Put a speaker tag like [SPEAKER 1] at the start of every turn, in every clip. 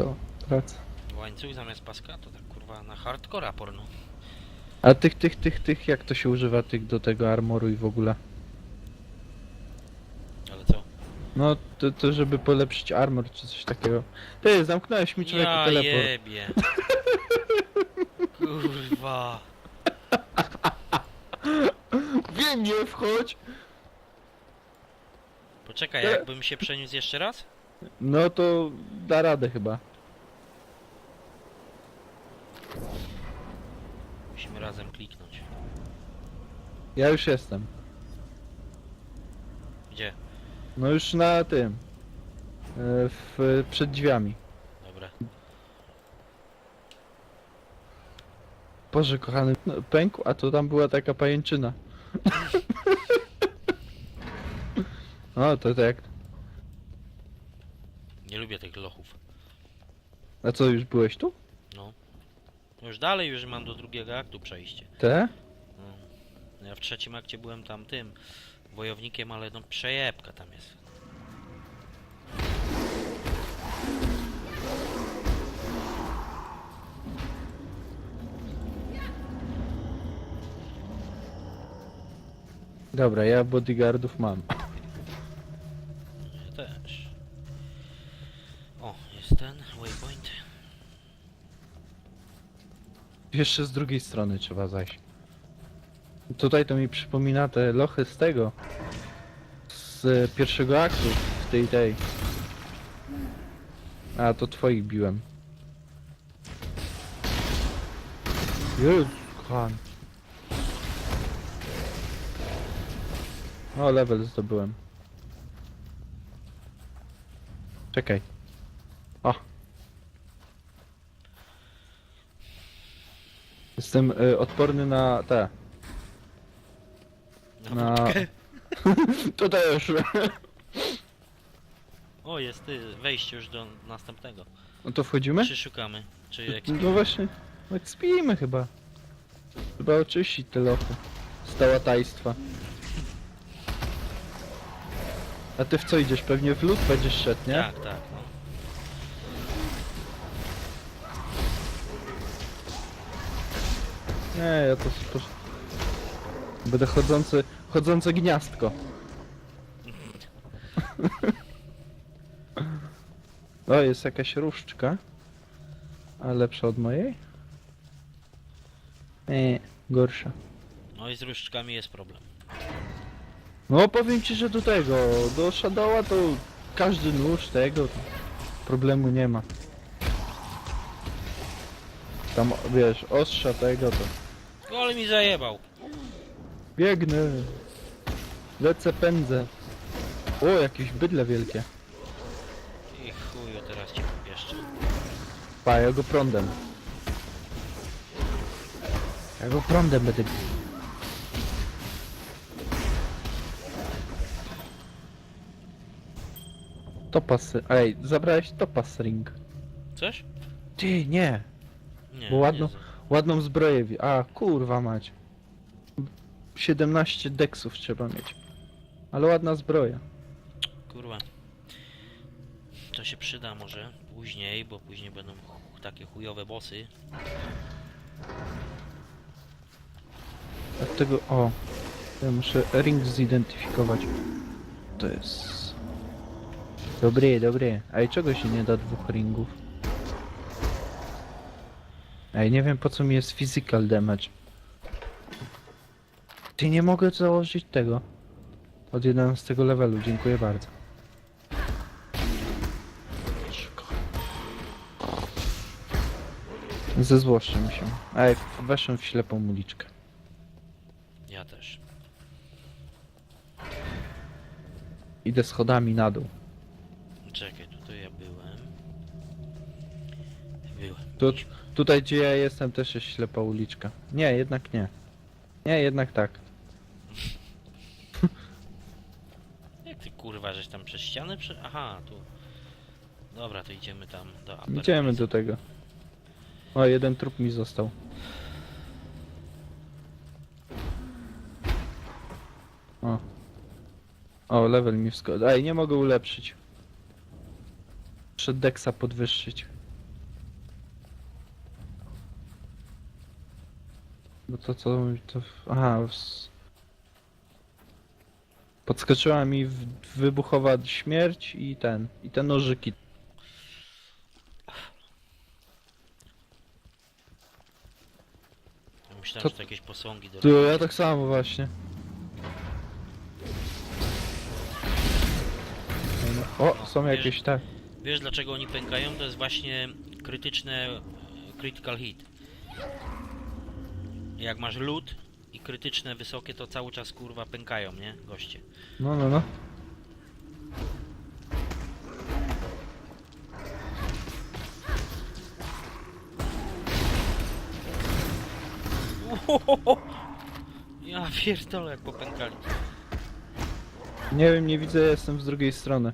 [SPEAKER 1] to praca.
[SPEAKER 2] Łańcuch zamiast paska to tak kurwa na hardcora porno.
[SPEAKER 1] A tych, tych, tych, tych, jak to się używa tych do tego armoru i w ogóle?
[SPEAKER 2] Ale co?
[SPEAKER 1] No, to, to żeby polepszyć armor czy coś takiego. Ty, zamknąłeś mi człowieku
[SPEAKER 2] Ja
[SPEAKER 1] teleport.
[SPEAKER 2] jebie. Kurwa.
[SPEAKER 1] Wiem, nie wchodź!
[SPEAKER 2] Poczekaj, jakbym się przeniósł jeszcze raz?
[SPEAKER 1] No to da radę chyba.
[SPEAKER 2] Musimy razem kliknąć.
[SPEAKER 1] Ja już jestem.
[SPEAKER 2] Gdzie?
[SPEAKER 1] No już na tym. e, W, przed drzwiami.
[SPEAKER 2] Dobra.
[SPEAKER 1] Boże kochany, no, pękł, a to tam była taka pajęczyna. O, to tak.
[SPEAKER 2] Nie lubię tych lochów.
[SPEAKER 1] A co, już byłeś tu?
[SPEAKER 2] Dalej, już mam do drugiego aktu przejście.
[SPEAKER 1] Te?
[SPEAKER 2] No. Ja w trzecim akcie byłem tam tym wojownikiem, ale no przejebka tam jest.
[SPEAKER 1] Dobra, ja bodyguardów mam.
[SPEAKER 2] Ja też. O, jest ten waypoint.
[SPEAKER 1] Jeszcze z drugiej strony trzeba zajść. Tutaj to mi przypomina te lochy z tego. Z e, pierwszego aktu, w tej tej. A, to twoich biłem. Jezu, kochany. O, level zdobyłem. Czekaj. Jestem y, odporny na te. Na...
[SPEAKER 2] wódkę.
[SPEAKER 1] to też.
[SPEAKER 2] O, jest ty, wejście już do następnego.
[SPEAKER 1] No to wchodzimy?
[SPEAKER 2] Czy szukamy? Czy jak
[SPEAKER 1] No właśnie. No jak spijmy chyba. Chyba oczyścić te lochy. Z tałatajstwa. A ty w co idziesz? Pewnie w lód będziesz szedł, nie?
[SPEAKER 2] Tak, tak, no.
[SPEAKER 1] Nie, ja to spo... Będę chodzący, chodzące gniazdko. o, jest jakaś różdżka. A lepsza od mojej? Nie, gorsza.
[SPEAKER 2] No i z różdżkami jest problem.
[SPEAKER 1] No powiem ci, że do tego, do Shadowa to każdy nóż tego, to problemu nie ma. Tam, wiesz, ostrza tego to...
[SPEAKER 2] Ale mi zajebał.
[SPEAKER 1] Biegnę. Lecę, pędzę. O, jakieś bydle wielkie.
[SPEAKER 2] I chuju, teraz cię jeszcze.
[SPEAKER 1] Pa, ja go prądem. Ja go prądem będę bił. Topas... Ej, zabrałeś topas ring.
[SPEAKER 2] Coś?
[SPEAKER 1] Ty, nie.
[SPEAKER 2] Nie,
[SPEAKER 1] Bo ładno-
[SPEAKER 2] nie za-
[SPEAKER 1] Ładną zbroję. wi- A, kurwa mać. 17 deksów trzeba mieć. Ale ładna zbroja.
[SPEAKER 2] Kurwa. To się przyda może później, bo później będą ch- takie chujowe bossy.
[SPEAKER 1] Dlatego, o. Ja muszę ring zidentyfikować. To jest... Dobry, dobry. A i czego się nie da dwóch ringów? Ej, nie wiem po co mi jest physical damage. Ty nie mogę założyć tego. Od 11 levelu, dziękuję bardzo. Zezłoszczę się. Ej, weszłem w ślepą uliczkę.
[SPEAKER 2] Ja też.
[SPEAKER 1] Idę schodami na dół.
[SPEAKER 2] Czekaj, tutaj ja byłem. Byłem.
[SPEAKER 1] Tu, tutaj gdzie ja jestem też jest ślepa uliczka. Nie, jednak nie. Nie, jednak tak.
[SPEAKER 2] Jak ty kurwa, żeś tam przez ścianę prze... Aha, tu. Dobra, to idziemy tam do Upper
[SPEAKER 1] Idziemy do tego. O, jeden trup mi został. O. O, level mi wskoczył. Ej, nie mogę ulepszyć. Muszę deksa podwyższyć. Bo to co... To... Aha... s- Podskoczyła mi w- wybuchowa śmierć i ten... I te nożyki.
[SPEAKER 2] Myślałem,
[SPEAKER 1] To-
[SPEAKER 2] że to jakieś posągi do
[SPEAKER 1] Tu ja tak samo właśnie. O, są jakieś tak.
[SPEAKER 2] Wiesz dlaczego oni pękają? To jest właśnie krytyczne e, critical hit. Jak masz lód i krytyczne wysokie, to cały czas kurwa pękają, nie? Goście.
[SPEAKER 1] No, no, no.
[SPEAKER 2] Ja pierdolę jak popękali.
[SPEAKER 1] Nie wiem, nie widzę, jestem z drugiej strony.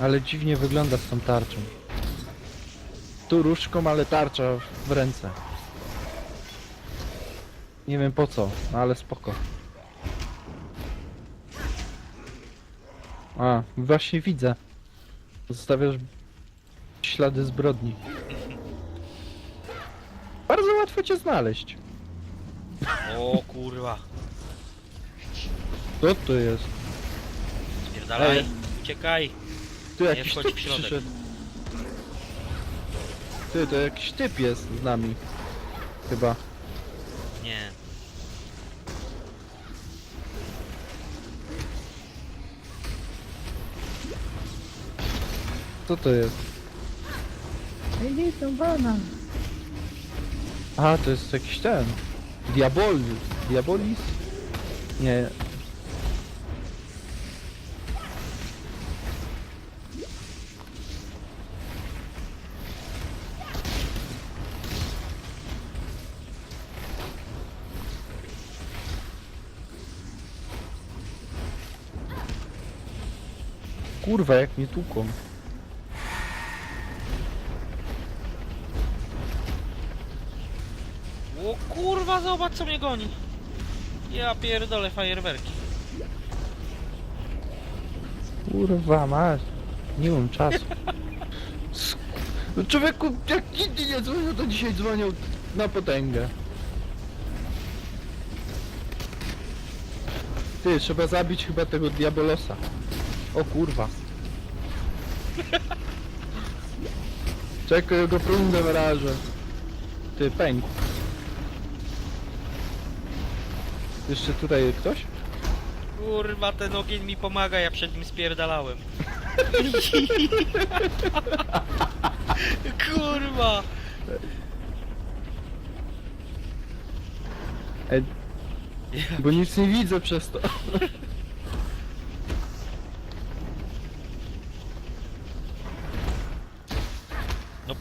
[SPEAKER 1] Ale dziwnie wygląda z tą tarczą. Tu różką, ale tarcza w ręce. Nie wiem po co, no ale spoko. A, właśnie widzę. Zostawiasz ślady zbrodni. Bardzo łatwo cię znaleźć.
[SPEAKER 2] O kurwa.
[SPEAKER 1] Co to jest?
[SPEAKER 2] Spierdalaj.
[SPEAKER 1] Ej.
[SPEAKER 2] Uciekaj.
[SPEAKER 1] Tu jakiś
[SPEAKER 2] wchodź
[SPEAKER 1] typ
[SPEAKER 2] w środek.
[SPEAKER 1] przyszedł. Ty, to jakiś typ jest z nami. Chyba.
[SPEAKER 2] Nie.
[SPEAKER 1] Co to jest?
[SPEAKER 3] Ej, nie jestem wana.
[SPEAKER 1] A, to jest jakiś ten. Diabol. Diabolis? Nie. Kurwa, jak mnie tłuką.
[SPEAKER 2] O kurwa, zobacz co mnie goni. Ja pierdolę fajerwerki.
[SPEAKER 1] Kurwa, masz. Nie mam czasu. Sk- No Człowieku, jak nigdy nie dzwonił, to dzisiaj dzwonił na potęgę. Ty, trzeba zabić chyba tego diabolosa. O kurwa. Czekaj, go prądę wyrażę. Ty, pęk. Jeszcze tutaj ktoś?
[SPEAKER 2] Kurwa, ten ogień mi pomaga, ja przed nim spierdalałem. Kurwa!
[SPEAKER 1] Ej, bo nic nie widzę przez to.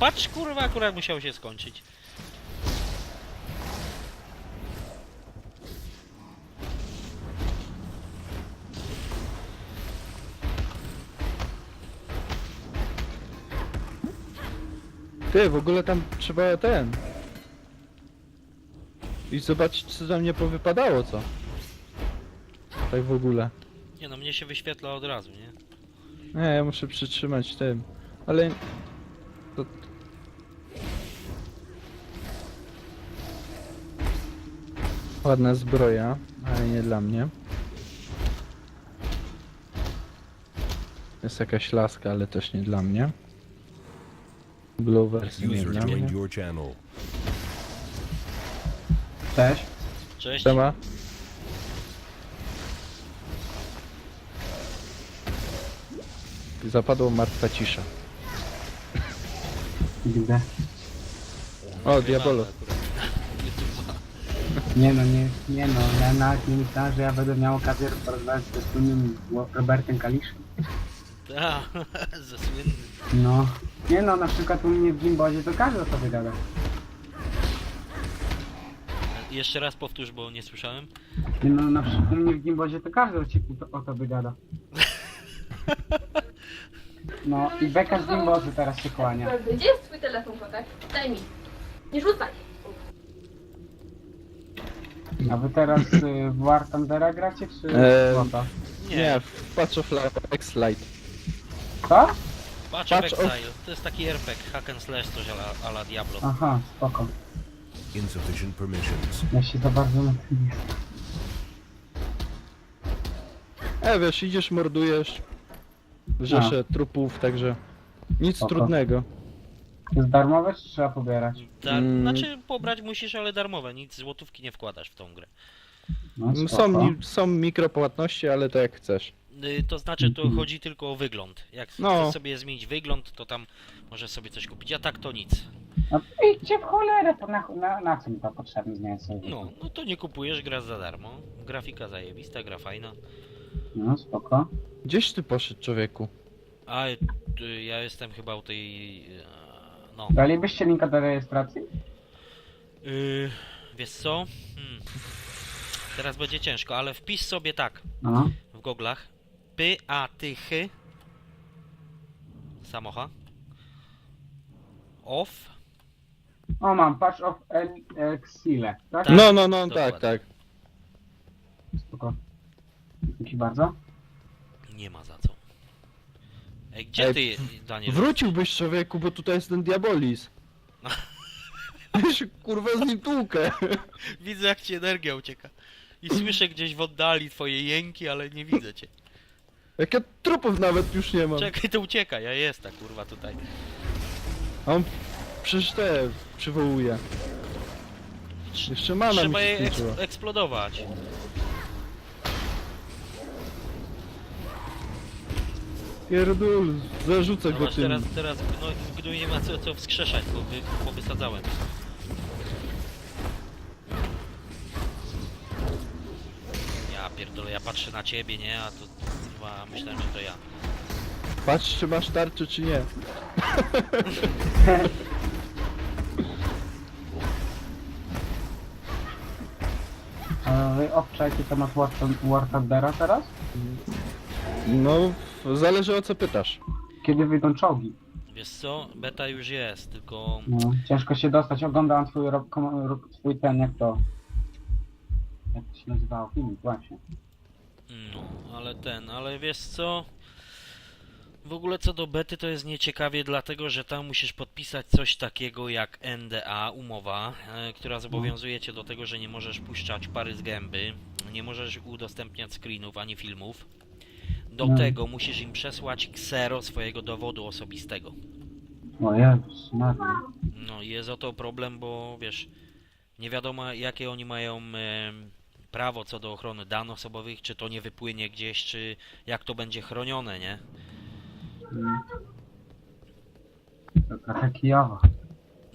[SPEAKER 2] patrz kurwa, akurat musiał się skończyć.
[SPEAKER 1] Ty, w ogóle tam trzeba ten. I zobaczyć co tam nie powypadało co. Tak w ogóle.
[SPEAKER 2] Nie no, mnie się wyświetla od razu, nie?
[SPEAKER 1] Nie, ja muszę przytrzymać tym. Ale... Ładna zbroja, ale nie dla mnie. Jest jakaś laska, ale też nie dla mnie. Blue nie
[SPEAKER 4] User
[SPEAKER 1] dla
[SPEAKER 4] joined
[SPEAKER 1] mnie.
[SPEAKER 4] your channel.
[SPEAKER 3] Cześć.
[SPEAKER 2] Cześć.
[SPEAKER 1] Siema. Zapadła martwa cisza.
[SPEAKER 3] Gdzie?
[SPEAKER 1] O, diabolo.
[SPEAKER 3] Nie no, nie, nie no, ja nawet nie myślałem, że ja będę miał okazję porozmawiać ze słynnym Robertem Kaliszem.
[SPEAKER 2] Ta, ze słynnym.
[SPEAKER 3] No. Nie no, na przykład u mnie w Gimbozie to każdy o sobie gada.
[SPEAKER 2] Jeszcze raz powtórz, bo nie słyszałem.
[SPEAKER 3] Nie no, na przykład u mnie w Gimbozie to każdy o, ci, o tobie gada. No i beka z Gimbozy teraz się kłania.
[SPEAKER 5] Gdzie jest twój telefon, kotek? Daj mi. Nie rzucaj.
[SPEAKER 3] A wy teraz y, w War Thundera gracie, czy
[SPEAKER 1] Eee?
[SPEAKER 2] Nie.
[SPEAKER 1] Nie, w Patch of X Light.
[SPEAKER 3] Co?
[SPEAKER 2] Patrz,
[SPEAKER 1] Patrz,
[SPEAKER 2] of Exile. To jest taki RPG, hack and slash, coś ala, ala Diablo.
[SPEAKER 3] Aha, spoko.
[SPEAKER 4] Insufficient permissions.
[SPEAKER 3] Ja się za bardzo na tym nie znam.
[SPEAKER 1] E, wiesz, idziesz, mordujesz. Rzesze trupów, także nic
[SPEAKER 3] Spoko.
[SPEAKER 1] trudnego.
[SPEAKER 3] To jest darmowe, czy trzeba pobierać?
[SPEAKER 2] Dar-
[SPEAKER 1] Mm.
[SPEAKER 2] Znaczy, pobrać musisz, ale darmowe, nic złotówki nie wkładasz w tą grę.
[SPEAKER 3] No, spoko.
[SPEAKER 1] Są, są mikropłatności, ale to jak chcesz.
[SPEAKER 2] Y, To znaczy, to
[SPEAKER 3] Mhm.
[SPEAKER 2] chodzi tylko o wygląd. Jak
[SPEAKER 1] No.
[SPEAKER 2] chcesz sobie zmienić wygląd, to tam możesz sobie coś kupić, a tak to nic.
[SPEAKER 3] No idźcie w cholerę, to na, na, na co mi to potrzebne zmieniać sobie?
[SPEAKER 2] No, no to nie kupujesz, gra za darmo. Grafika zajebista, gra fajna.
[SPEAKER 3] No, spoko.
[SPEAKER 1] Gdzieś ty poszedł, człowieku?
[SPEAKER 2] A y, ja jestem chyba u tej... No.
[SPEAKER 3] Dalibyście linka do rejestracji?
[SPEAKER 2] Y, wiesz co? Hmm. Teraz będzie ciężko, ale wpisz sobie tak
[SPEAKER 3] No.
[SPEAKER 2] w goglach. Py, a, ty, chy. Samocha. Off.
[SPEAKER 3] O, mam, patch of El- Exile, tak?
[SPEAKER 2] Tak,
[SPEAKER 1] no, no, no,
[SPEAKER 2] dokładnie.
[SPEAKER 1] tak, tak.
[SPEAKER 3] Spoko. Dzięki bardzo.
[SPEAKER 2] Nie ma za co. Ej, gdzie
[SPEAKER 1] Ej,
[SPEAKER 2] ty, Daniel?
[SPEAKER 1] Wróciłbyś, człowieku, bo tutaj jest ten diabolis. Ja się kurwa z nim tłukę.
[SPEAKER 2] Widzę jak ci energia ucieka. I słyszę gdzieś w oddali twoje jęki, ale nie widzę cię.
[SPEAKER 1] Jak ja trupów nawet już nie mam.
[SPEAKER 2] Czekaj, to ucieka, ja jestem kurwa tutaj.
[SPEAKER 1] A on przecież te przywołuje. Jeszcze mana mi
[SPEAKER 2] Trzeba
[SPEAKER 1] się
[SPEAKER 2] je eks
[SPEAKER 1] skończyła.
[SPEAKER 2] eksplodować.
[SPEAKER 1] Pierdul, zarzucę
[SPEAKER 2] No
[SPEAKER 1] go
[SPEAKER 2] masz
[SPEAKER 1] tym.
[SPEAKER 2] teraz, teraz no, gdy nie ma co, co wskrzeszać, bo wy, powysadzałem. Ja pierdolę, ja patrzę na ciebie, nie? A to chyba myślałem, że to ja.
[SPEAKER 1] Patrz, czy masz tarczę, czy nie.
[SPEAKER 3] A wy obczajcie temat War, War Thundera teraz?
[SPEAKER 1] No, zależy o co pytasz.
[SPEAKER 3] Kiedy wyjdą czołgi?
[SPEAKER 2] Wiesz co? Beta już jest, tylko...
[SPEAKER 3] No, ciężko się dostać, oglądałem twój, ro- kom- ro- twój ten, jak to... Jak to się nazywało? Filmik, właśnie.
[SPEAKER 2] No, ale ten, ale wiesz co? W ogóle co do bety to jest nieciekawie, dlatego że tam musisz podpisać coś takiego jak NDA, umowa, e, która zobowiązuje cię do tego, że nie możesz puszczać pary z gęby, nie możesz udostępniać screenów ani filmów. Do
[SPEAKER 3] No.
[SPEAKER 2] tego musisz im przesłać ksero swojego dowodu osobistego.
[SPEAKER 3] O Jezus, Maria.
[SPEAKER 2] No i jest o to problem, bo wiesz, nie wiadomo jakie oni mają em, prawo co do ochrony danych osobowych, czy to nie wypłynie gdzieś, czy jak to będzie chronione, nie?
[SPEAKER 3] Mm. To trochę kijowo.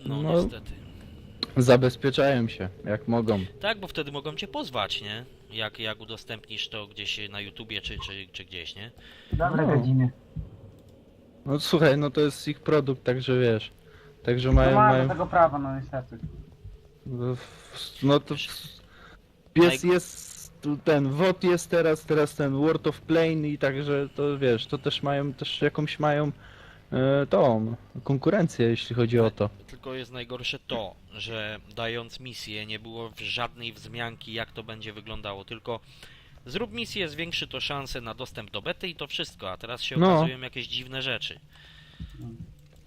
[SPEAKER 2] No,
[SPEAKER 1] No.
[SPEAKER 2] niestety.
[SPEAKER 1] Zabezpieczają się, jak mogą.
[SPEAKER 2] Tak, bo wtedy mogą cię pozwać, nie? Jak, jak udostępnisz to gdzieś na YouTubie, czy, czy, czy gdzieś, nie?
[SPEAKER 3] Dobre
[SPEAKER 1] No.
[SPEAKER 3] godziny.
[SPEAKER 1] No słuchaj, no to jest ich produkt, także wiesz. Także
[SPEAKER 3] No
[SPEAKER 1] mają,
[SPEAKER 3] mają
[SPEAKER 1] mają...
[SPEAKER 3] tego prawa, no niestety.
[SPEAKER 1] No to... Jest, jest tu ten, WOT jest teraz, teraz ten World of Plane i także to wiesz, to też mają, też jakąś mają e, tą konkurencję, jeśli chodzi o to.
[SPEAKER 2] Tylko jest najgorsze to, że dając misję nie było w żadnej wzmianki jak to będzie wyglądało, tylko zrób misję, zwiększy to szanse na dostęp do bety i to wszystko, a teraz się
[SPEAKER 1] No.
[SPEAKER 2] okazują jakieś dziwne rzeczy.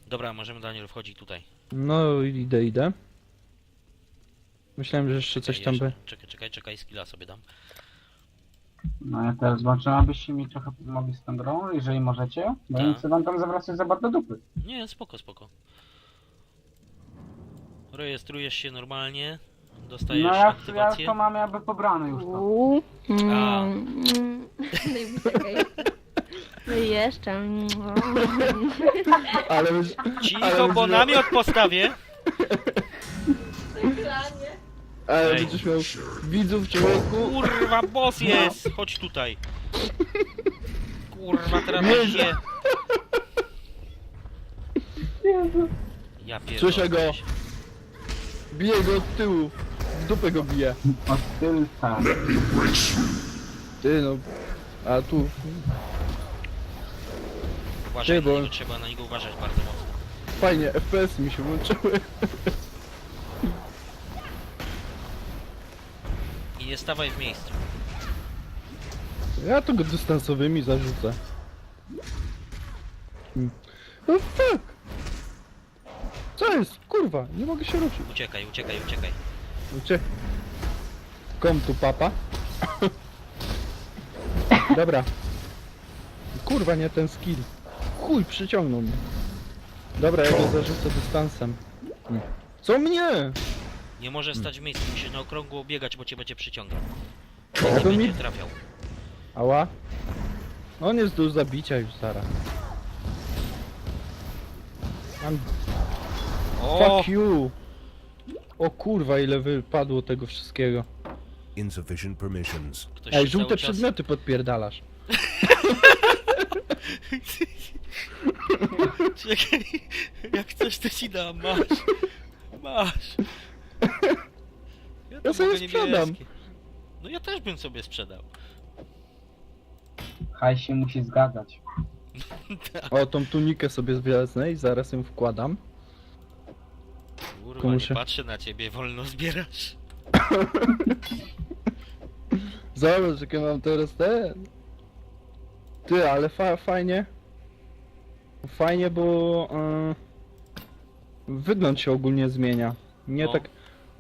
[SPEAKER 2] Dobra, możemy Daniel wchodzić tutaj.
[SPEAKER 1] No idę, idę. Myślałem, że jeszcze coś tam by...
[SPEAKER 2] Jeszcze- Czekaj, czekaj, czekaj, skilla sobie dam.
[SPEAKER 3] No ja teraz zobaczę, abyście mi trochę pomogli z tą grą, jeżeli możecie. Bo ja nie
[SPEAKER 2] Tak.
[SPEAKER 3] chcę wam tam zawracać za bardzo dupy.
[SPEAKER 2] Nie, spoko, spoko. Rejestrujesz się normalnie, dostajesz
[SPEAKER 3] No ja, ja
[SPEAKER 2] aktywację.
[SPEAKER 3] to mam jakby pobrane już to.
[SPEAKER 5] Uuu.
[SPEAKER 2] A.
[SPEAKER 5] Mm. No i czekaj. No i jeszcze. mm.
[SPEAKER 1] Ale już...
[SPEAKER 2] Cicho,
[SPEAKER 1] Ale
[SPEAKER 2] bo namiot postawię.
[SPEAKER 1] Ale
[SPEAKER 2] Ej.
[SPEAKER 1] będziesz miał widzów, człowieku.
[SPEAKER 2] Kurwa, boss jest! Chodź tutaj. Kurwa, teraz
[SPEAKER 1] Nie,
[SPEAKER 2] się... Ja pierdolę.
[SPEAKER 1] Słyszę go. Bije go od tyłu. W dupę go bije.
[SPEAKER 3] Od tylca.
[SPEAKER 1] Ty no... A tu...
[SPEAKER 2] Uważaj
[SPEAKER 1] Ty, bo-
[SPEAKER 2] trzeba na niego uważać bardzo mocno.
[SPEAKER 1] Fajnie, FPS mi się włączyły.
[SPEAKER 2] Nie stawaj w miejscu.
[SPEAKER 1] Ja to go dystansowymi zarzucę. The fuck? Co jest? Kurwa, nie mogę się ruszyć.
[SPEAKER 2] Uciekaj, uciekaj, uciekaj.
[SPEAKER 1] Cie... Kom tu papa. Dobra. Kurwa, nie ten skill. Chuj, przyciągnął mnie. Dobra, ja go zarzucę dystansem. Co mnie?
[SPEAKER 2] Nie możesz stać w miejscu, musisz na okrągło biegać, bo cię będzie przyciągał. Nie
[SPEAKER 1] to
[SPEAKER 2] będzie
[SPEAKER 1] mi...
[SPEAKER 2] trafiał.
[SPEAKER 1] Ała. On jest do zabicia już zaraz. Mam...
[SPEAKER 2] O!
[SPEAKER 1] Fuck you! O kurwa, ile wypadło tego wszystkiego.
[SPEAKER 4] Insufficient permissions.
[SPEAKER 2] Ktoś
[SPEAKER 1] Ej,
[SPEAKER 2] się
[SPEAKER 1] żółte
[SPEAKER 2] cały czas-
[SPEAKER 1] przedmioty podpierdalasz.
[SPEAKER 2] Czekaj, jak coś to ci dam, masz. Masz. Ja, to
[SPEAKER 1] Ja sobie
[SPEAKER 2] mogę
[SPEAKER 1] sprzedam.
[SPEAKER 2] niebieskie. No ja też bym sobie sprzedał.
[SPEAKER 3] Haj się musi zgadzać.
[SPEAKER 1] O, tą tunikę sobie wezmę i zaraz ją wkładam.
[SPEAKER 2] Kurwa,
[SPEAKER 1] Komu
[SPEAKER 2] nie patrzę na ciebie, wolno zbierasz.
[SPEAKER 1] Zobacz, jakie mam teraz ten. Ty, ale fa fajnie. Fajnie, bo e, wygląd się ogólnie zmienia. Nie
[SPEAKER 2] No.
[SPEAKER 1] tak,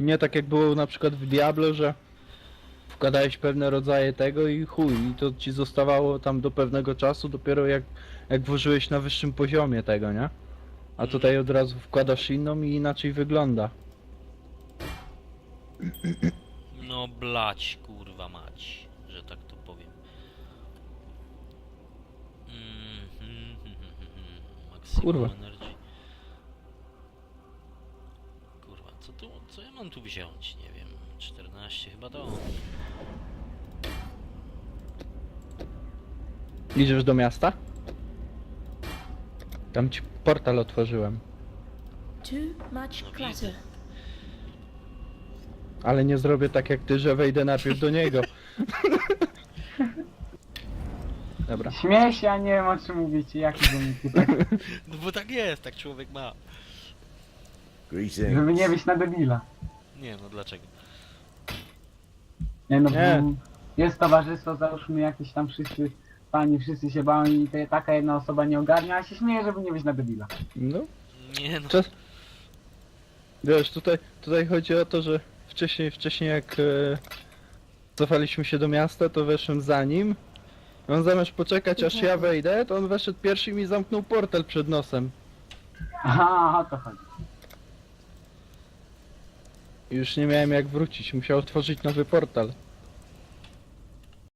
[SPEAKER 1] nie tak jak było na przykład w Diablo, że wkładałeś pewne rodzaje tego i chuj, i to ci zostawało tam do pewnego czasu, dopiero jak, jak włożyłeś na wyższym poziomie tego, nie? A tutaj od razu wkładasz inną i inaczej wygląda.
[SPEAKER 2] No blać, kurwa mać, że tak to powiem. Maximum
[SPEAKER 1] Kurwa.
[SPEAKER 2] energy. Kurwa, co tu, co ja mam tu wziąć? Nie wiem, 14 chyba to.
[SPEAKER 1] Idziesz do miasta? Tam ci portal otworzyłem.
[SPEAKER 6] Too much
[SPEAKER 2] No
[SPEAKER 6] clutter.
[SPEAKER 2] widzę.
[SPEAKER 1] Ale nie zrobię tak jak ty, że wejdę najpierw do niego. Dobra.
[SPEAKER 3] Śmieję się, a nie wiem o czym mówicie. Jaki.
[SPEAKER 2] No bo tak jest, tak człowiek ma.
[SPEAKER 4] Greetings.
[SPEAKER 3] Żeby nie być na debila.
[SPEAKER 2] Nie no, dlaczego?
[SPEAKER 3] Nie no,
[SPEAKER 1] Nie.
[SPEAKER 3] bo jest towarzystwo, załóżmy jakieś tam wszyscy pani, wszyscy się bawią i to taka jedna osoba nie ogarnia, a się śmieje, żeby nie być na debila.
[SPEAKER 1] No,
[SPEAKER 2] Nie no,
[SPEAKER 1] czas. Wiesz, tutaj, tutaj chodzi o to, że wcześniej, wcześniej jak e, cofaliśmy się do miasta, to weszłem za nim. On zamiast poczekać aż ja wejdę, to on weszedł pierwszy i mi zamknął portal przed nosem.
[SPEAKER 3] Aha, o to chodzi.
[SPEAKER 1] Już nie miałem jak wrócić, musiał otworzyć nowy portal.